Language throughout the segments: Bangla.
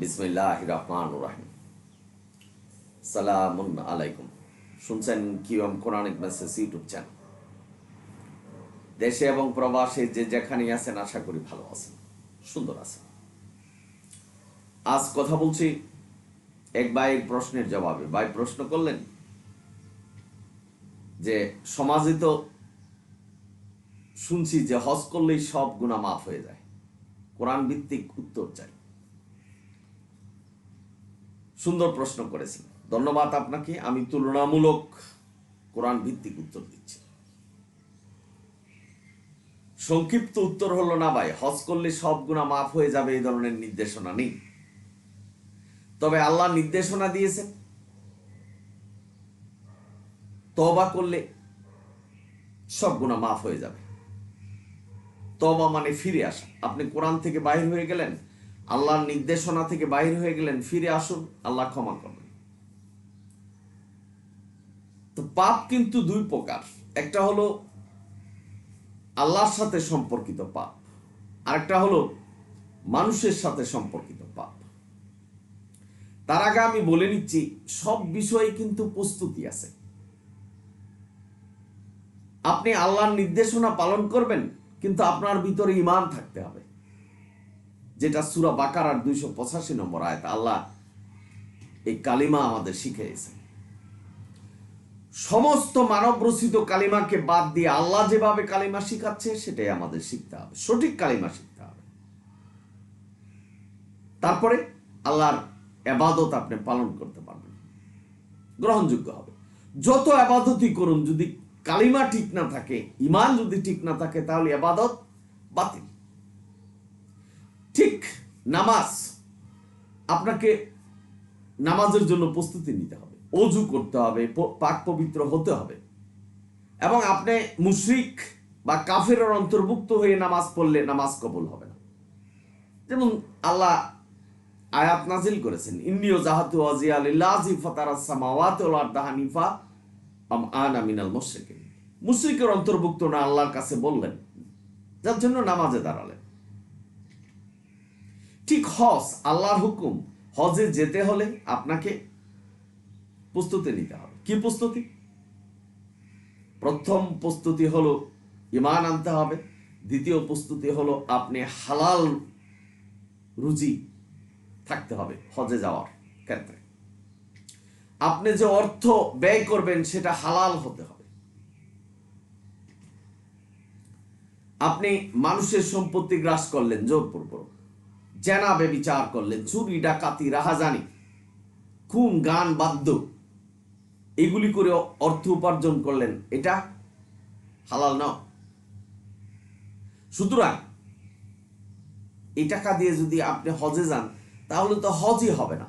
বিসমিল্লাহ রহমান রাহিম সালামুন আলাইকুম। শুনছেন QM Quranic message YouTube channel. দেশে এবং প্রবাসে যে যেখানে আছেন, আশা করি ভালো আছেন, সুন্দর আছেন। আজ কথা বলছি এক ভাইয়ের প্রশ্নের জবাবে। ভাই প্রশ্ন করলেন যে, সমাজে তো শুনছি যে হজ করলেই সব গুণা মাফ হয়ে যায়। কোরআন ভিত্তিক উত্তর চাই। সুন্দর প্রশ্ন করেছেন। ধন্যবাদ আপনাকে, আমি তুলনামূলক কোরআন ভিত্তিক উত্তর দিচ্ছি। সংক্ষিপ্ত উত্তর হলো, না ভাই, হজ করলে সব গুণা মাফ হয়ে যাবে, এই ধরনের নির্দেশনা নেই। তবে আল্লাহ নির্দেশনা দিয়েছেন। তবা করলে সব গুণা মাফ হয়ে যাবে। তবা মানে ফিরে আসা। আপনি কোরআন থেকে বাহির হয়ে গেলেন আল্লাহর নির্দেশনা থেকে বাহির হয়ে গেলেন, ফিরে আসুন, আল্লাহ ক্ষমা করবেন। তো পাপ কিন্তু দুই প্রকার। একটা হলো আল্লাহর সাথে সম্পর্কিত পাপ, আরেকটা হলো মানুষের সাথে সম্পর্কিত পাপ। তার আগে আমি বলে নিচ্ছি, সব বিষয়ে কিন্তু প্রস্তুতি আছে। আপনি আল্লাহর নির্দেশনা পালন করবেন, কিন্তু আপনার ভিতরে ইমান থাকতে হবে। যেটা সুরা বাকার আর দুইশো পঁচাশি নম্বর আয়ত, আল্লাহ এই কালিমা আমাদের শিখিয়েছে সমস্ত মানব রচিত কালিমাকে বাদ দিয়ে আল্লাহ যেভাবে কালিমা শিখাচ্ছে, সেটাই আমাদের শিখতে হবে। সঠিক কালিমা শিখতে হবে। তারপরে আল্লাহর এবাদত আপনি পালন করতে পারবেন। গ্রহণযোগ্য হবে। যত আবাদতই করুন, যদি কালিমা ঠিক না থাকে ইমান যদি ঠিক না থাকে, তাহলে আবাদত বাতিল। নামাজ, আপনাকে নামাজের জন্য প্রস্তুতি নিতে হবে। অজু করতে হবে পাক পবিত্র হতে হবে। এবং আপনি মুশরিক বা কাফের অন্তর্ভুক্ত হয়ে নামাজ পড়লে নামাজ কবল হবে না। যেমন আল্লাহ আয়াত নাজিল করেছেন ইন্নিও জাহাতু আজিয়া লিল্লাহি ফাতারাস সামাওয়াতি ওয়াল আরদা হানিফা আম আনা মিনাল মুশরিকিন। মুশরিকের অন্তর্ভুক্ত না আল্লাহর কাছে বললেন, যার জন্য নামাজে দাঁড়ালেন। ঠিক হজ, আল্লাহর হুকুম, হজে যেতে হলে আপনাকে প্রস্তুতি নিতে হবে। কি প্রস্তুতি? প্রথম প্রস্তুতি হলো ইমান আনতে হবে। দ্বিতীয় প্রস্তুতি হলো আপনি হালাল রুজি থাকতে হবে হজে যাওয়ার ক্ষেত্রে। আপনি যে অর্থ ব্যয় করবেন সেটা হালাল হতে হবে। আপনি মানুষের সম্পত্তি গ্রাস করলেন জোরপূর্বক জেনা বেবিচার করলেন চুরি ডাকাতি, রাহাজানি, খুন, গান, বাদ্য, এগুলি করে অর্থ উপার্জন করলেন। এটা হালাল না। সুতরাং এই টাকা দিয়ে যদি আপনি হজে যান, তাহলে তো হজই হবে না।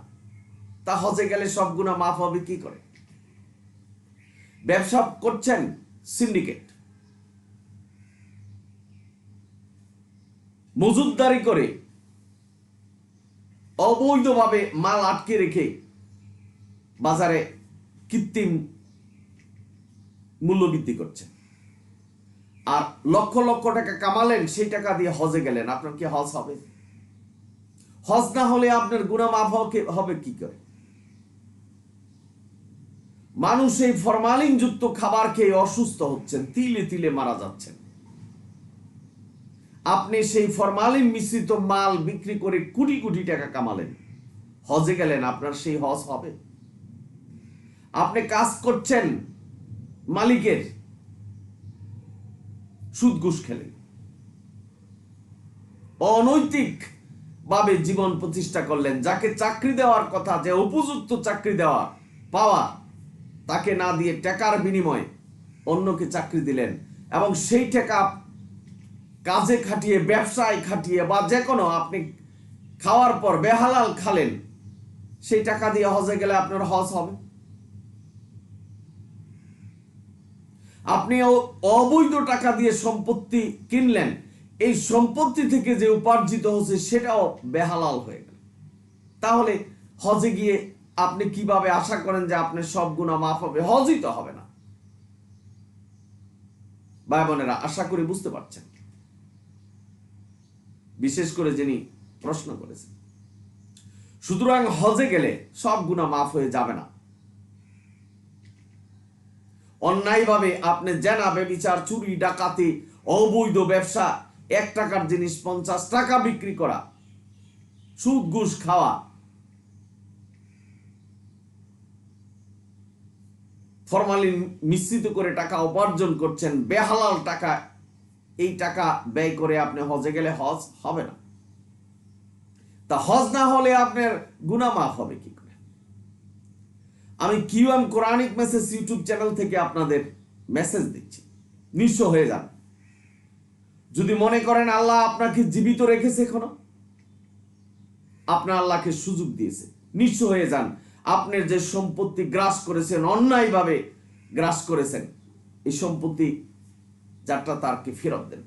তা হজে গেলে সব গুণা মাফ হবে কি করে? ব্যবসা করছেন সিন্ডিকেট। মজুদদারি করে অবৈধভাবে মাল আটকে রেখে বাজারে কৃত্রিম মূল্য বৃদ্ধি করছেন আর লক্ষ লক্ষ টাকা কামালেন, সেই টাকা দিয়ে হজে গেলেন। আপনার কি হজ হবে? হজ না হলে আপনার গুণা মাফ হবে কি করে? মানুষ এই ফরমালিন যুক্ত খাবার খেয়ে অসুস্থ হচ্ছেন, তিলে তিলে মারা যাচ্ছেন। আপনি সেই ফরমালিন মিশ্রিত মাল বিক্রি করে কোটি কোটি টাকা কামালেন। হজে গেলেন, আপনার সেই হজ হবে। আপনি কাজ করছেন, মালিকের সুদ ঘুষ খেলেন। অনৈতিক ভাবে জীবন প্রতিষ্ঠা করলেন, যাকে চাকরি দেওয়ার কথা, যে উপযুক্ত চাকরি দেওয়া, পাওয়া, তাকে না দিয়ে টাকার বিনিময়ে অন্যকে চাকরি দিলেন। এবং সেই টাকা কাজে খাটিয়ে, ব্যবসায় খাটিয়ে বা যে কোনো আপনি খাওয়ার পর বেহালাল খালেন, সেই টাকা দিয়ে হজে গেলে আপনার হজ হবে। আপনি অবৈধ টাকা দিয়ে সম্পত্তি কিনলেন, এই সম্পত্তি থেকে যে উপার্জিত হচ্ছে সেটাও বেহালাল হয়ে গেল। তাহলে হজে গিয়ে আপনি কীভাবে আশা করেন যে আপনার সব গুণা মাফ হবে? হজই তো হবে না। ভাই বোনেরা, আশা করি বুঝতে পারছেন। বিশেষ করে যিনি প্রশ্ন করেছেন। সুতরাং হজে গেলে সব গুণা মাফ হয়ে যাবে না। অন্যায়ভাবে আপনি জেনা, বেবিচার, চুরি, ডাকাতি, অবৈধ ব্যবসা, এক টাকার জিনিস, পঞ্চাশ টাকা বিক্রি করা, সুদ, ঘুষ খাওয়া, ফরমালিন মিশ্রিত করে টাকা উপার্জন করছেন, বেহালাল টাকা এই টাকা ব্যয় করে আপনি হজে গেলে হজ হবে না। তা হজ না হলে আপনার গুনাহ মাফ হবে কি করে? আমি QM Quranic message YouTube channel থেকে আপনাদের মেসেজ দিচ্ছি। নিঃস্ব হয়ে যান। যদি মনে করেন আল্লাহ আপনাকে জীবিত রেখেছে এখনও আপনার আল্লাহকে সুযোগ দিয়েছে। নিঃস্ব হয়ে যান। আপনার যে সম্পত্তি গ্রাস করেছেন, অন্যায়ভাবে গ্রাস করেছেন, এই সম্পত্তি যারটা তারকে ফেরত দেন।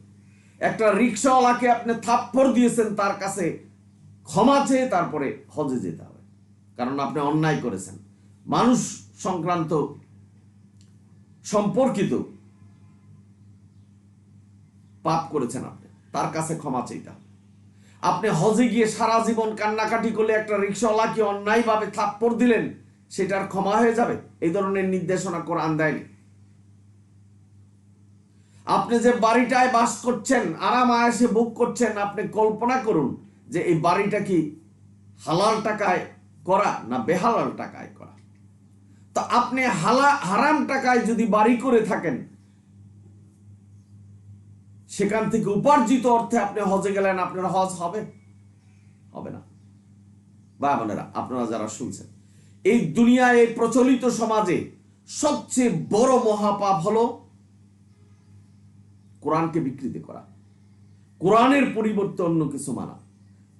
একটা রিক্সাওয়ালাকে আপনি থাপ্পড় দিয়েছেন তার কাছে, ক্ষমা চেয়ে তারপরে হজে যেতে হবে। কারণ আপনি অন্যায় করেছেন। মানুষ সংক্রান্ত সম্পর্কিত পাপ করেছেন আপনি, তার কাছে ক্ষমা চাইতে হবে। আপনি হজে গিয়ে সারা জীবন কান্নাকাটি করলে একটা রিক্সাওয়ালাকে অন্যায়ভাবে থাপ্পড় দিলেন, সেটার ক্ষমা হয়ে যাবে। এই ধরনের নির্দেশনা কোরআন দেয়নি। আপনি যে বাড়িটায় বাস করছেন আরাম আয়াসে বুক করছেন, আপনি কল্পনা করুন যে এই বাড়িটা কি হালাল টাকায় করা না বেহালাল টাকায় করা। তো আপনি হালা, হারাম টাকায় যদি বাড়ি করে থাকেন, সেখান থেকে উপার্জিত অর্থে আপনি হজে গেলেন, আপনার হজ হবে? হবে না। বা বোনেরা, আপনারা যারা শুনছেন, এই দুনিয়ায় এই প্রচলিত সমাজে সবচেয়ে বড় মহাপাপ হলো কোরআনকে বিকৃতি করা। কোরআনের পরিবর্তে অন্য কিছু মানা।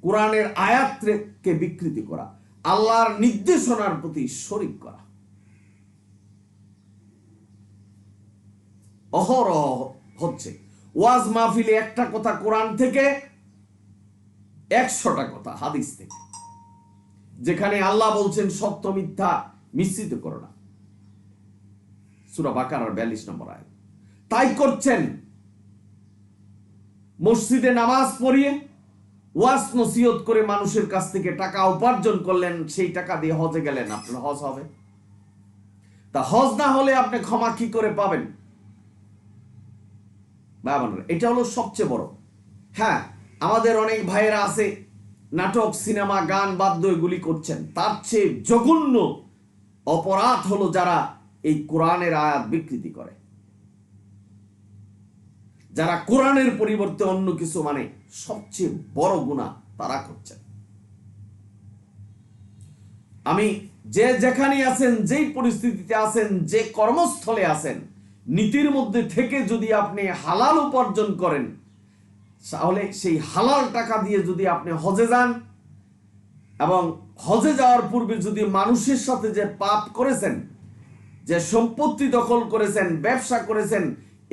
কোরআনের আয়াতকে বিকৃতি করা। আল্লাহর নির্দেশনার প্রতি শরিক করা। অহরহ হচ্ছে, ওয়াজ মাহফিলে একটা কথা কোরআন থেকে একশোটা কথা, হাদিস থেকে। যেখানে আল্লাহ বলছেন, সত্য মিথ্যা মিশ্রিত করো না। সুরা বাকার বিয়াল্লিশ নম্বর আয় তাই করছেন মসজিদে নামাজ পড়িয়ে ওয়াস নসিহত করে মানুষের কাছ থেকে টাকা উপার্জন করলেন, সেই টাকা দিয়ে হজে গেলেন। আপনার হজ হবে। তা হজ না হলে আপনি ক্ষমা কি করে পাবেন? এটা হলো সবচেয়ে বড়। হ্যাঁ আমাদের অনেক ভাইয়েরা আছে, নাটক, সিনেমা, গান বাদ্য এগুলি করছেন। তার চেয়ে জঘন্য অপরাধ হলো যারা এই কোরআনের আয়াত বিকৃতি করে। যারা কোরআনের পরিবর্তে অন্য কিছু মানে সবচেয়ে বড় গুণা তারা করছেন। আমি যে যেখানে আছেন, যেই পরিস্থিতিতে আছেন, যে কর্মস্থলে আছেন, নীতির মধ্যে থেকে যদি আপনি হালাল উপার্জন করেন, তাহলে সেই হালাল টাকা দিয়ে যদি আপনি হজে যান, এবং হজে যাওয়ার পূর্বে যদি মানুষের সাথে যে পাপ করেছেন, যে সম্পত্তি দখল করেছেন, ব্যবসা করেছেন,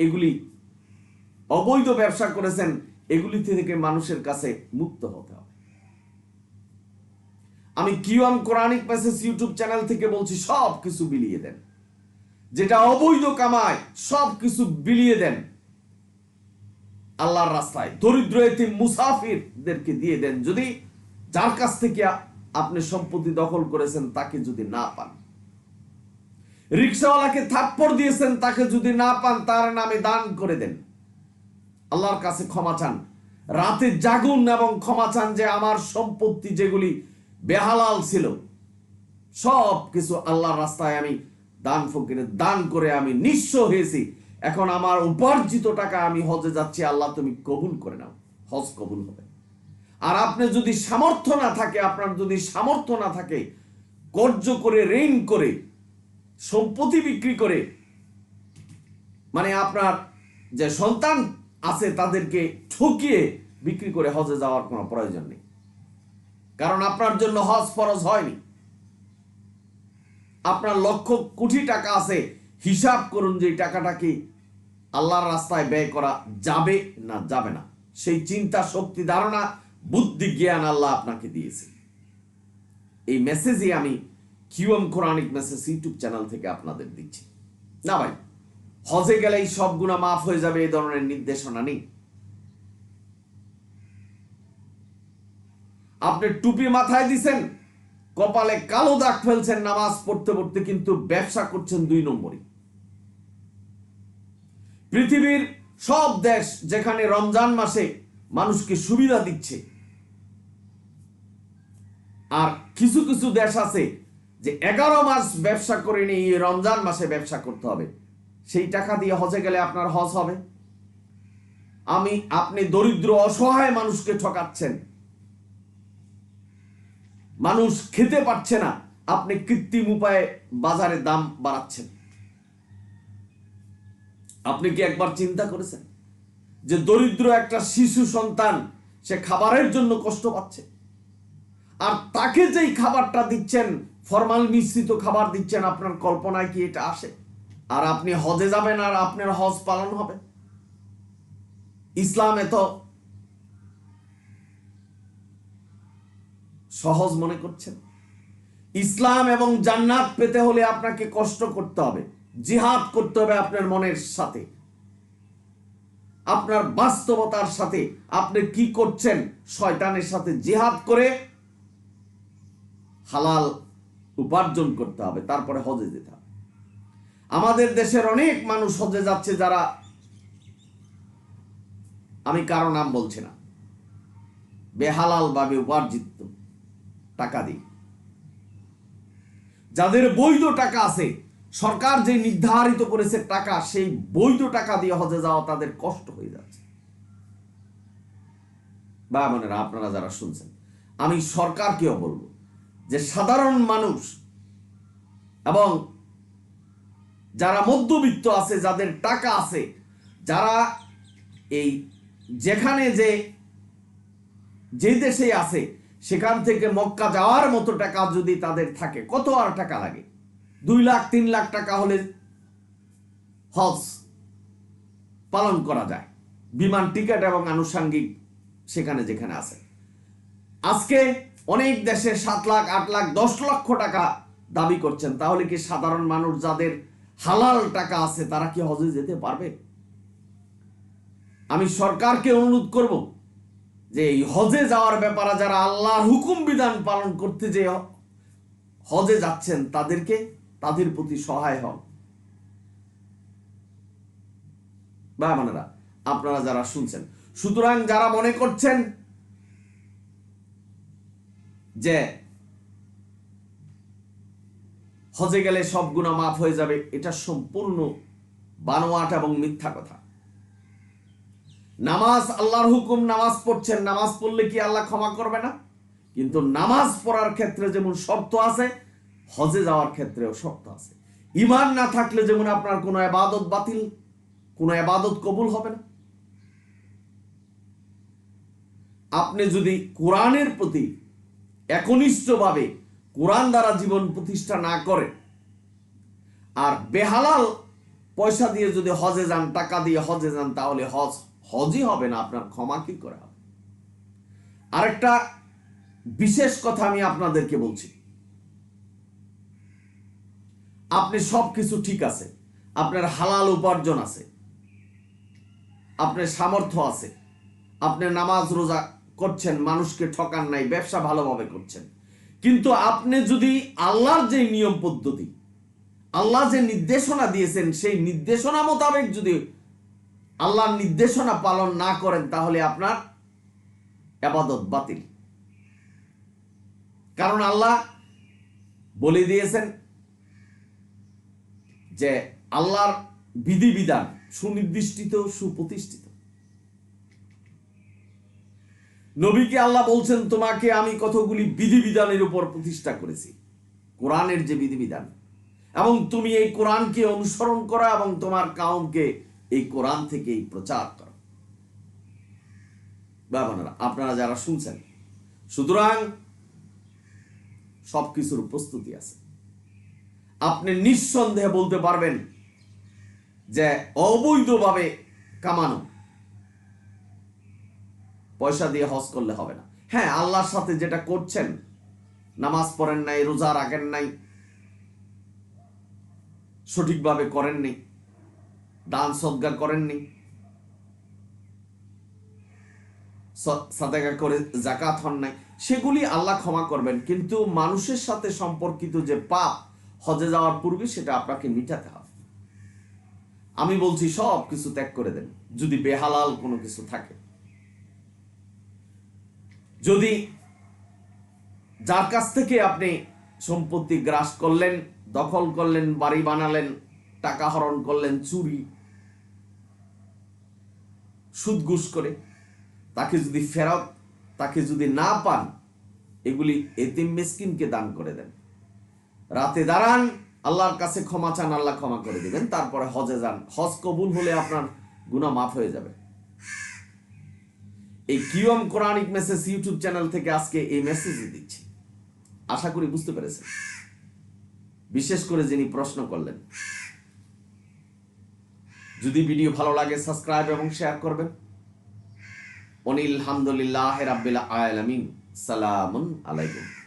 এগুলি অবৈধ ব্যবসা করেছেন, এগুলি থেকে মানুষের কাছে মুক্ত হতে হবে। আমি QM Quranic message YouTube channel থেকে বলছি, সব কিছু বিলিয়ে দেন। যেটা অবৈধ কামায় সব কিছু বিলিয়ে দেন। আল্লাহর রাস্তায় দরিদ্র এতে মুসাফিরদেরকে দিয়ে দেন। যদি যার কাছ থেকে আপনি সম্পত্তি দখল করেছেন, তাকে যদি না পান। রিক্সাওয়ালাকে থাপ্পড় দিয়েছেন, তাকে যদি না পান, তার নামে দান করে দেন। আল্লাহর কাছে ক্ষমা চান। রাতে জাগুন এবং ক্ষমা চান যে আমার সম্পত্তি যেগুলি বেহালাল ছিল সব কিছু আল্লাহর রাস্তায় আমি দান ফকিরে দান করে আমি নিঃস্ব হয়েছি। এখন আমার উপার্জিত টাকা আমি হজে যাচ্ছি, আল্লাহ তুমি কবুল করে নাও, হজ কবুল হবে। আর আপনি যদি সামর্থ্য না থাকে, আপনার যদি সামর্থ্য না থাকে, কর্য করে, ঋণ করে, সম্পত্তি বিক্রি করে মানে আপনার যে সন্তান আছে তাদেরকে ঠকিয়ে বিক্রি করে হজে যাওয়ার কোনো প্রয়োজন নেই। কারণ আপনার জন্য হজ ফরজ হয়নি। আপনার লক্ষ কোটি টাকা আছে, হিসাব করুন যে টাকাটা কি আল্লাহর রাস্তায় ব্যয় করা যাবে না যাবে না। সেই চিন্তা, শক্তি, ধারণা, বুদ্ধি, জ্ঞান আল্লাহ আপনাকে দিয়েছে। এই মেসেজই আমি QM Quranic message YouTube channel থেকে আপনাদের দিচ্ছি। না ভাই হজে গেলেই সব গুণা মাফ হয়ে যাবে এই ধরনের নির্দেশনা নেই। আপনি টুপি মাথায় দিছেন, কপালে কালো দাগ ফেলছেন, নামাজ পড়তে পড়তে কিন্তু ব্যবসা করছেন দুই নম্বরই। পৃথিবীর সব দেশ যেখানে রমজান মাসে মানুষকে সুবিধা দিচ্ছে, আর কিছু কিছু দেশ আছে যে এগারো মাস ব্যবসা করে নিয়ে রমজান মাসে ব্যবসা করতে হবে। সেই টাকা দিয়ে হজে গেলে আপনার হজ হবে। আমি, আপনি দরিদ্র, অসহায় মানুষকে ঠকাচ্ছেন। মানুষ খেতে পারছে না, আপনি কৃত্রিম উপায়ে বাজারে দাম বাড়াচ্ছেন। আপনি কি একবার চিন্তা করেছেন যে দরিদ্র একটা শিশু সন্তান, সে খাবারের জন্য কষ্ট পাচ্ছে? আর তাকে যেই খাবারটা দিচ্ছেন, ফরমাল মিশ্রিত খাবার দিচ্ছেন, আপনার কল্পনায় কি এটা আসে? আর আপনি হজে যাবেন আর আপনার হজ পালন হবে। ইসলাম এত সহজ মনে করছেন। ইসলাম এবং জান্নাত পেতে হলে আপনাকে কষ্ট করতে হবে, জিহাদ করতে হবে আপনার মনের সাথে। আপনার বাস্তবতার সাথে আপনি কি করছেন, শয়তানের সাথে জিহাদ করে হালাল উপার্জন করতে হবে, তারপরে হজে যেতে হবে। আমাদের দেশের অনেক মানুষ হজে যাচ্ছে যারা, আমি কারও নাম বলছি না বেহালাল ভাবে উপার্জিত টাকা দিই। যাদের বৈধ টাকা আছে, সরকার যে নির্ধারিত করেছে টাকা, সেই বৈধ টাকা দিয়ে হজে যাওয়া তাদের কষ্ট হয়ে যাচ্ছে। বা বোনেরা, আপনারা যারা শুনছেন, আমি সরকারকেও বলব যে সাধারণ মানুষ এবং যারা মধ্যবিত্ত আছে, যাদের টাকা আছে, যারা এই যেখানে যে যে দেশে আছে, সেখান থেকে মক্কা যাওয়ার মতো টাকা যদি তাদের থাকে, কত আর টাকা লাগে? দুই লাখ, তিন লাখ টাকা হলে হজ পালন করা যায়। বিমান টিকিট এবং আনুষঙ্গিক সেখানে যেখানে আছে। আজকে অনেক দেশে সাত লাখ, আট লাখ, দশ লক্ষ টাকা দাবি করছেন। তাহলে কি সাধারণ মানুষ যাদের হালাল টাকা আছে, তারা কি হজে যেতে পারবে? আমি সরকারকে অনুরোধ করব যে এই হজে যাওয়ার ব্যাপারে যারা আল্লাহর হুকুম বিধান পালন করতে যে হজে যাচ্ছেন, তাদেরকে তাদের প্রতি সহায় হন। বা মানেরা আপনারা যারা শুনছেন, সুতরাং যারা মনে করছেন যে হজে গেলে সব গুণা মাফ হয়ে যাবে, এটা সম্পূর্ণ বানোয়াট এবং মিথ্যা কথা। নামাজ, আল্লাহর হুকুম, নামাজ পড়ছেন, নামাজ পড়লে কি আল্লাহ ক্ষমা করবে না? কিন্তু নামাজ পড়ার ক্ষেত্রে যেমন শর্ত আছে, হজে যাওয়ার ক্ষেত্রেও শর্ত আছে। ইমান না থাকলে যেমন আপনার কোনো আবাদত বাতিল, কোনো আবাদত কবুল হবে না। আপনি যদি কোরআনের প্রতি একনিষ্ঠভাবে কোরআন দ্বারা জীবন প্রতিষ্ঠা না করে, আর বেহালাল পয়সা দিয়ে যদি হজে যান, টাকা দিয়ে হজে যান, তাহলে হজ, হজই হবে না, আপনার ক্ষমা কি করে হবে? আরেকটা বিশেষ কথা আমি আপনাদেরকে বলছি। আপনি সব কিছু ঠিক আছে, আপনার হালাল উপার্জন আছে, আপনার সামর্থ্য আছে আপনি নামাজ রোজা করছেন, মানুষকে ঠকান নাই, ব্যবসা ভালোভাবে করছেন কিন্তু আপনি যদি আল্লাহর যে নিয়ম পদ্ধতি, আল্লাহ যে নির্দেশনা দিয়েছেন, সেই নির্দেশনা মোতাবেক যদি আল্লাহর নির্দেশনা পালন না করেন, তাহলে আপনার আবাদত বাতিল। কারণ আল্লাহ বলে দিয়েছেন যে আল্লাহর বিধিবিধান সুনির্দিষ্টিত সুপ্রতিষ্ঠিত। নবীকে আল্লাহ বলছেন, তোমাকে আমি কতগুলি বিধিবিধানের উপর প্রতিষ্ঠা করেছি। কোরআনের যে বিধিবিধান। এবং তুমি এই কোরআনকে অনুসরণ করো এবং তোমার কাউমকে এই কোরআন থেকেই প্রচার করো। বাবানারা আপনারা যারা শুনছেন, সুতরাং সবকিছুর প্রস্তুতি আছে। আপনি নিঃসন্দেহে বলতে পারবেন যে অবৈধভাবে কামানো পয়সা দিয়ে হজ করলে হবে না। হ্যাঁ আল্লাহর সাথে যেটা করছেন, নামাজ পড়েন নাই, রোজা রাখেন নাই, সঠিকভাবে করেননি দান সদ্গা করেননি সাদাকা করে জাকাত হন নাই, সেগুলি আল্লাহ ক্ষমা করবেন। কিন্তু মানুষের সাথে সম্পর্কিত যে পাপ হজে যাওয়ার পূর্বে সেটা আপনাকে মিটাতে হবে। আমি বলছি সব কিছু ত্যাগ করে দেন, যদি বেহালাল কোনো কিছু থাকে। যদি যার কাছ থেকে আপনি সম্পত্তি গ্রাস করলেন, দখল করলেন, বাড়ি বানালেন, টাকা হরণ করলেন, চুরি, সুদঘুষ করে, তাকে যদি ফেরত, তাকে যদি না পান, এগুলি এতিম মিসকিনকে দান করে দেন। রাতে দাঁড়ান, আল্লাহর কাছে ক্ষমা চান, আল্লাহ ক্ষমা করে দিবেন, তারপরে হজে যান। হজ কবুল হলে আপনার গুনাহ মাফ হয়ে যাবে। এই QM Quranic message YouTube channel থেকে আজকে এই মেসেজ দিচ্ছি। আশা করি বুঝতে পেরেছেন। বিশেষ করে যিনি প্রশ্ন করলেন। যদি ভিডিও ভালো লাগে, সাবস্ক্রাইব এবং শেয়ার করবেন। অনিল হামদুলিল্লাহ রাব্বিল আলামিন। সালামুন আলাইকুম।